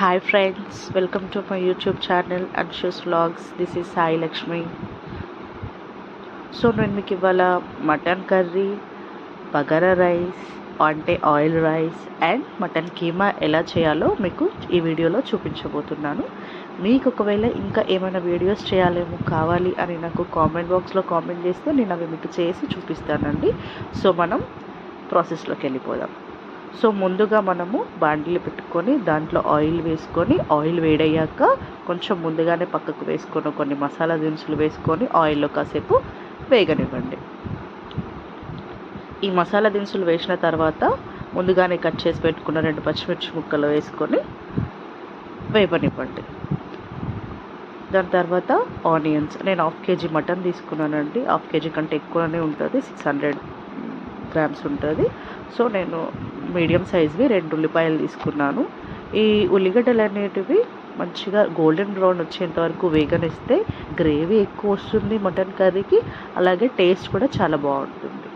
Hi friends welcome to my YouTube channel Anshu's vlogs this is Sai Lakshmi so నేను మీకు ఇవాళ mutton curry bagara rice అంటే oil rice and mutton keema ఎలా చేయాలో మీకు ఈ వీడియోలో చూపించబోతున్నాను. మీకు ఒకవేళ ఇంకా ఏమైనా వీడియోస్ చేయాలేమో కావాలి అని నాకు కామెంట్ బాక్స్లో కామెంట్ చేస్తే నేను అవి మీకు చేసి చూపిస్తానండి. సో మనం ప్రాసెస్లోకి వెళ్ళిపోదాం. సో ముందుగా మనము బాండిలు పెట్టుకొని దాంట్లో ఆయిల్ వేసుకొని ఆయిల్ వేడయ్యాక కొంచెం ముందుగానే పక్కకు వేసుకొని కొన్ని మసాలా దినుసులు వేసుకొని ఆయిల్లో కాసేపు వేగనివ్వండి. ఈ మసాలా దినుసులు వేసిన తర్వాత ముందుగానే కట్ చేసి పెట్టుకున్న రెండు పచ్చిమిర్చి ముక్కలు వేసుకొని వేపనివ్వండి. దాని తర్వాత ఆనియన్స్ నేను హాఫ్ కేజీ మటన్ తీసుకున్నానండి. హాఫ్ కేజీ కంటే ఎక్కువనే ఉంటుంది సిక్స్ హండ్రెడ్ గ్రామ్స్ ఉంటుంది. సో నేను మీడియం సైజ్వి రెండు ఉల్లిపాయలు తీసుకున్నాను. ఈ ఉల్లిగడ్డలు అనేటివి మంచిగా గోల్డెన్ బ్రౌన్ వచ్చేంత వరకు వేగనిస్తే గ్రేవీ ఎక్కువ వస్తుంది మటన్ కర్రీకి. అలాగే టేస్ట్ కూడా చాలా బాగుంటుంది.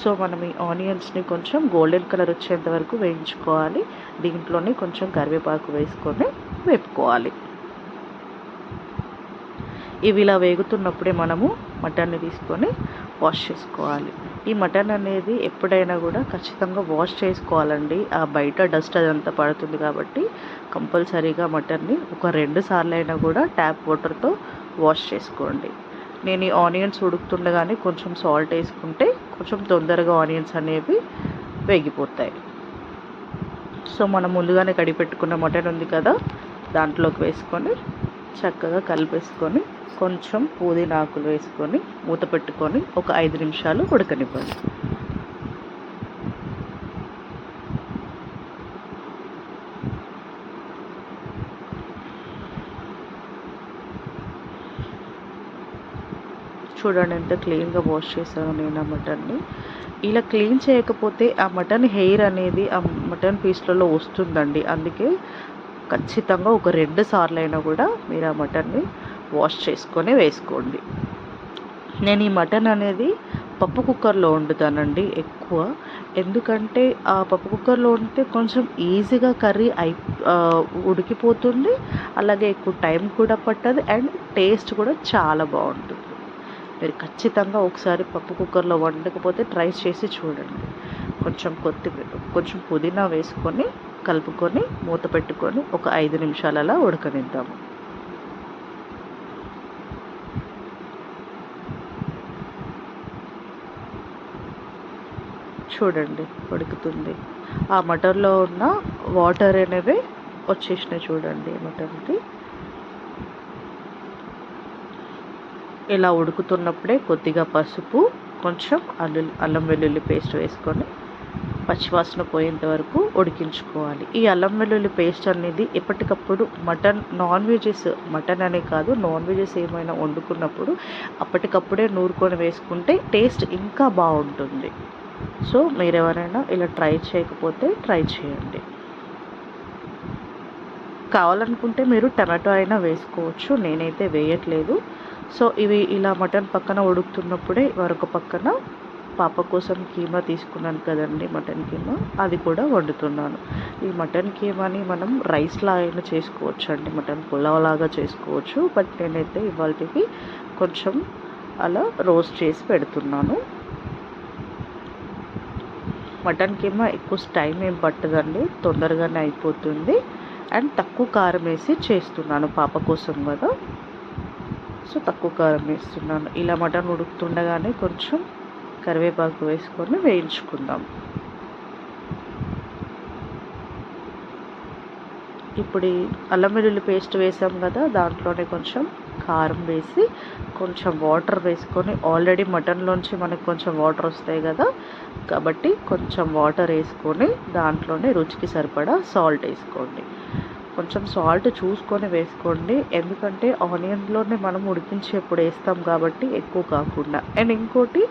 సో మనం ఈ ఆనియన్స్ని కొంచెం గోల్డెన్ కలర్ వచ్చేంత వరకు వేయించుకోవాలి. దీంట్లోనే కొంచెం కరివేపాకు వేసుకొని వేపుకోవాలి. ఇవి ఇలా వేగుతున్నప్పుడే మనము మటన్ని తీసుకొని వాష్ చేసుకోవాలి. ఈ మటన్ అనేది ఎప్పుడైనా కూడా ఖచ్చితంగా వాష్ చేసుకోవాలండి. ఆ బయట డస్ట్ అదంతా పడుతుంది కాబట్టి కంపల్సరీగా మటన్ని ఒక రెండు సార్లు అయినా కూడా ట్యాప్ వాటర్తో వాష్ చేసుకోండి. నేను ఈ ఆనియన్స్ ఉడుకుతుండగానే కొంచెం సాల్ట్ వేసుకుంటే కొంచెం తొందరగా ఆనియన్స్ అనేవి వేగిపోతాయి. సో మనం ముందుగానే కడిపెట్టుకున్న మటన్ ఉంది కదా దాంట్లోకి వేసుకొని చక్కగా కలిపేసుకొని కొంచెం పుదీనా ఆకులు వేసుకొని మూత పెట్టుకొని ఒక ఐదు నిమిషాలు ఉడకనివ్వాలి. చూడండి ఎంత క్లీన్గా వాష్ చేశాను నేను ఆ మటన్ని. ఇలా క్లీన్ చేయకపోతే ఆ మటన్ హెయిర్ అనేది ఆ మటన్ పీస్లలో వస్తుందండి. అందుకే ఖచ్చితంగా ఒక రెండు సార్లు అయినా కూడా మీరు ఆ మటన్ని వాష్ చేసుకొని వేసుకోండి. నేను ఈ మటన్ అనేది పప్పు కుక్కర్లో వండుతానండి ఎక్కువ. ఎందుకంటే ఆ పప్పు కుక్కర్లో వండితే కొంచెం ఈజీగా కర్రీ అయి ఉడికిపోతుంది. అలాగే ఎక్కువ టైం కూడా పట్టదు అండ్ టేస్ట్ కూడా చాలా బాగుంటుంది. మీరు ఖచ్చితంగా ఒకసారి పప్పు కుక్కర్లో వండకపోతే ట్రై చేసి చూడండి. కొంచెం కొత్తిమీర కొంచెం పుదీనా వేసుకొని కలుపుకొని మూత పెట్టుకొని ఒక ఐదు నిమిషాలలో ఉడకనిద్దాము. చూడండి ఉడుకుతుంది. ఆ మటన్లో ఉన్న వాటర్ అనేవి వచ్చేసినాయి చూడండి మటన్కి ఇలా ఉడుకుతున్నప్పుడే కొద్దిగా పసుపు కొంచెం అల్లు అల్లం వెల్లుల్లి పేస్ట్ వేసుకొని పచ్చివాసన పోయేంత వరకు ఉడికించుకోవాలి. ఈ అల్లం వెల్లుల్లి పేస్ట్ అనేది ఎప్పటికప్పుడు మటన్ నాన్ వెజెస్ మటన్ అనే కాదు నాన్ వెజెస్ ఏమైనా వండుకున్నప్పుడు అప్పటికప్పుడే నూరుకొని వేసుకుంటే టేస్ట్ ఇంకా బాగుంటుంది. సో మీరు ఎవరైనా ఇలా ట్రై చేయకపోతే ట్రై చేయండి. కావాలనుకుంటే మీరు టమాటో అయినా వేసుకోవచ్చు నేనైతే వేయట్లేదు. సో ఇవి ఇలా మటన్ పక్కన ఉడుకుతున్నప్పుడే మరొక పక్కన పాప కోసం కీమా తీసుకున్నాను కదండి మటన్ కీమా. అది కూడా వండుతున్నాను. ఈ మటన్ కీమాని మనం రైస్లా అయినా చేసుకోవచ్చు అండి మటన్ పులావ్ లాగా చేసుకోవచ్చు. బట్ నేనైతే ఇవాళకి కొంచెం అలా రోస్ట్ చేసి పెడుతున్నాను. మటన్ కీమా ఎక్కువ టైం ఏం పట్టదండి. తొందరగానే అయిపోతుంది. అండ్ తక్కువ కారం వేసి చేస్తున్నాను పాప కోసం కదా. సో తక్కువ కారం వేస్తున్నాను. ఇలా మటన్ ఉడుకుతుండగానే కొంచెం కరివేపాకు వేసుకొని వేయించుకుందాం. ఇప్పుడు అల్లం వెల్లుల్లి పేస్ట్ వేసాం కదా దాంట్లోనే కొంచెం కారం వేసి కొంచెం వాటర్ వేసుకొని ఆల్రెడీ మటన్లోంచి మనకు కొంచెం వాటర్ వస్తాయి కదా కాబట్టి కొంచెం వాటర్ వేసుకొని దాంట్లోనే రుచికి సరిపడా సాల్ట్ వేసుకోండి. కొంచెం సాల్ట్ చూసుకొని వేసుకోండి. ఎందుకంటే ఆనియన్లోనే మనం ఉడికించేప్పుడు వేస్తాం కాబట్టి ఎక్కువ కాకుండా. అండ్ ఇంకోటి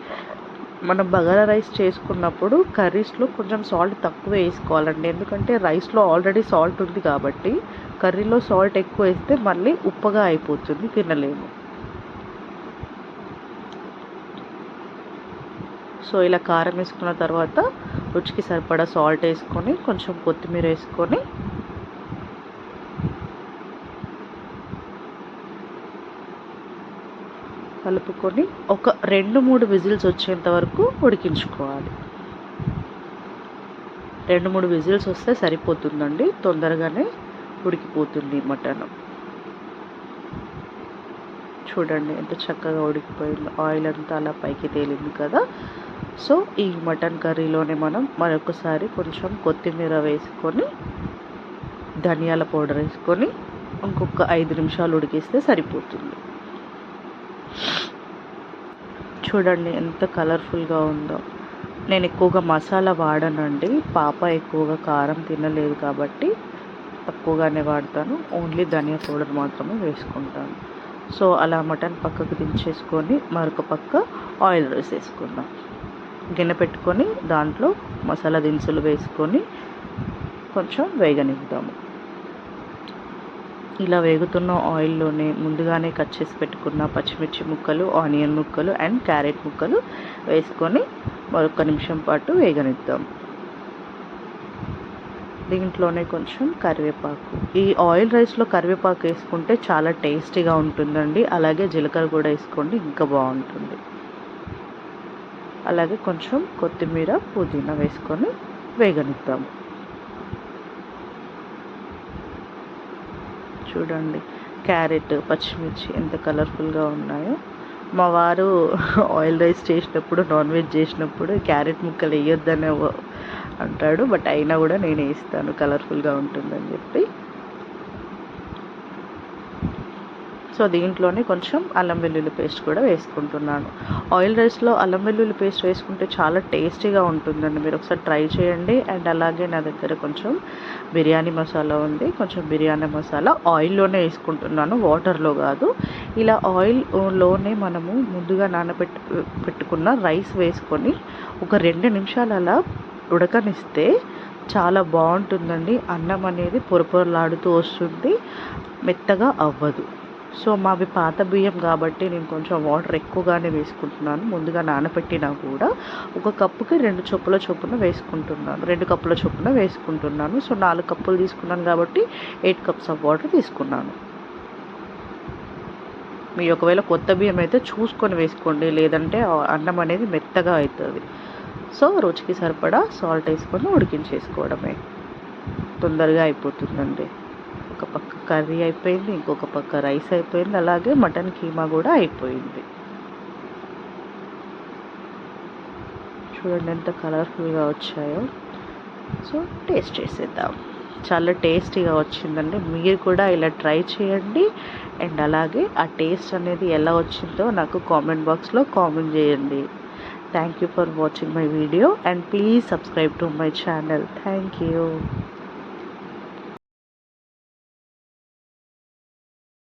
మనం బగారా రైస్ చేసుకున్నప్పుడు కర్రీస్లో కొంచెం సాల్ట్ తక్కువ వేసుకోవాలండి. ఎందుకంటే రైస్లో ఆల్రెడీ సాల్ట్ ఉంది కాబట్టి కర్రీలో సాల్ట్ ఎక్కువ వేస్తే మళ్ళీ ఉప్పగా అయిపోతుంది తినలేము. సో ఇలా కారం వేసుకున్న తర్వాత రుచికి సరిపడా సాల్ట్ వేసుకొని కొంచెం కొత్తిమీర వేసుకొని కలుపుకొని ఒక రెండు మూడు విజిల్స్ వచ్చేంత వరకు ఉడికించుకోవాలి. రెండు మూడు విజిల్స్ వస్తే సరిపోతుందండి. తొందరగానే ఉడికిపోతుంది మటన్. చూడండి ఎంత చక్కగా ఉడికిపోయింది. ఆయిల్ అంతా అలా పైకి తేలింది కదా. సో ఈ మటన్ కర్రీలోనే మనం మరొకసారి కొంచెం కొత్తిమీర వేసుకొని ధనియాల పౌడర్ వేసుకొని ఇంకొక ఐదు నిమిషాలు ఉడికిస్తే సరిపోతుంది. చూడండి ఎంత కలర్ఫుల్గా ఉందో. నేను ఎక్కువగా మసాలా వాడనండి. పాప ఎక్కువగా కారం తినలేదు కాబట్టి తక్కువగానే వాడతాను. ఓన్లీ ధనియా పౌడర్ మాత్రమే వేసుకుంటాను. సో అలా మటన్ పక్కకు దించేసుకొని మరొక పక్క ఆయిల్ వేసేసుకుందాం గిన్నె పెట్టుకొని దాంట్లో మసాలా దినుసులు వేసుకొని కొంచెం వేగనిద్దాము. ఇలా వేగుతున్న ఆయిల్లోనే ముందుగానే కట్ చేసి పెట్టుకున్న పచ్చిమిర్చి ముక్కలు ఆనియన్ ముక్కలు అండ్ క్యారెట్ ముక్కలు వేసుకొని మరొక నిమిషం పాటు వేగనిద్దాం. దీంట్లోనే కొంచెం కరివేపాకు. ఈ ఆయిల్ రైస్లో కరివేపాకు వేసుకుంటే చాలా టేస్టీగా ఉంటుందండి. అలాగే జీలకర్ర కూడా వేసుకోండి ఇంకా బాగుంటుంది. అలాగే కొంచెం కొత్తిమీర పుదీనా వేసుకొని వేగనిద్దాము చూడండి. క్యారెట్ పచ్చిమిర్చి ఎంత కలర్ఫుల్గా ఉన్నాయో. మా వారు ఆయిల్ రైస్ చేసినప్పుడు నాన్ వెజ్ చేసినప్పుడు క్యారెట్ ముక్కలు వేయొద్దనే అంటాడు. బట్ అయినా కూడా నేను వేస్తాను కలర్ఫుల్గా ఉంటుందని చెప్పి సో దీంట్లోనే కొంచెం అల్లం వెల్లుల్లి పేస్ట్ కూడా వేసుకుంటున్నాను. ఆయిల్ రైస్లో అల్లం వెల్లుల్లి పేస్ట్ వేసుకుంటే చాలా టేస్టీగా ఉంటుందండి. మీరు ఒకసారి ట్రై చేయండి. అండ్ అలాగే నా దగ్గర కొంచెం బిర్యానీ మసాలా ఉంది. కొంచెం బిర్యానీ మసాలా ఆయిల్లోనే వేసుకుంటున్నాను. వాటర్లో కాదు. ఇలా ఆయిల్లోనే మనము ముందుగా నానబెట్టి పెట్టుకున్న రైస్ వేసుకొని ఒక రెండు నిమిషాలు అలా ఉడకనిస్తే చాలా బాగుంటుందండి. అన్నం అనేది పొరపొరలాడుతూ వస్తుంది. మెత్తగా అవ్వదు. సో మావి పాత బియ్యం కాబట్టి నేను కొంచెం వాటర్ ఎక్కువగానే వేసుకుంటున్నాను. ముందుగా నానబెట్టినా కూడా ఒక కప్పుకి రెండు చొప్పుల చొప్పున వేసుకుంటున్నాను. రెండు కప్పుల చొప్పున వేసుకుంటున్నాను. సో నాలుగు కప్పులు తీసుకున్నాను కాబట్టి ఎయిట్ కప్స్ ఆఫ్ వాటర్ తీసుకున్నాను. మీ ఒకవేళ కొత్త బియ్యం అయితే చూసుకొని వేసుకోండి. లేదంటే అన్నం అనేది మెత్తగా అవుతుంది. సో రుచికి సరిపడా సాల్ట్ వేసుకొని ఉడికించేసుకోవడమే. తొందరగా అయిపోతుందండి. ఒక పక్క కర్రీ అయిపోయింది ఇంకొక పక్క రైస్ అయిపోయింది అలాగే మటన్ కీమా కూడా అయిపోయింది. చూడండి ఎంత కలర్ఫుల్గా వచ్చాయో. సో టేస్ట్ చేసేద్దాం. చాలా టేస్టీగా వచ్చిందండి. మీరు కూడా ఇలా ట్రై చేయండి. అండ్ అలాగే ఆ టేస్ట్ అనేది ఎలా వచ్చిందో నాకు కామెంట్ బాక్స్లో కామెంట్ చేయండి. Thank you for watching my video and please subscribe to my channel thank you